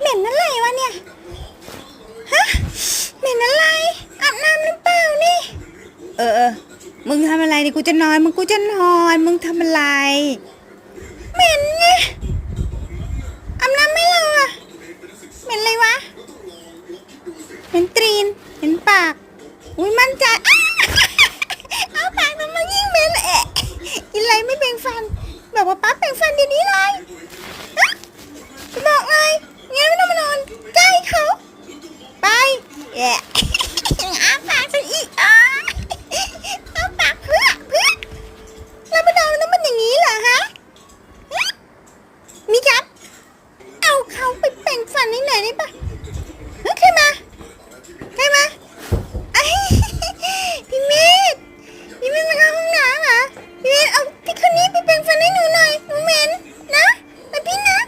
เหม็นอะไรวะเนี่ย ฮะ เหม็นอะไรอาบน้ำหรือเปล่านี่ เออเออมึงทำอะไรดิกูจะนอน มึงกูจะนอน มึงทำอะไร เหม็นไงอาบน้ำไม่รออะเหม็นอะไรวะ เหม็นตรีน เหม็นปาก อุ้ยมั่นใจอ้าเอาปากทำไมยิ่งเหม็นเอะกินอะไรไม่แปรงฟัน แบบว่าป้าแปรงฟันเดี๋ยวนี้เลย เ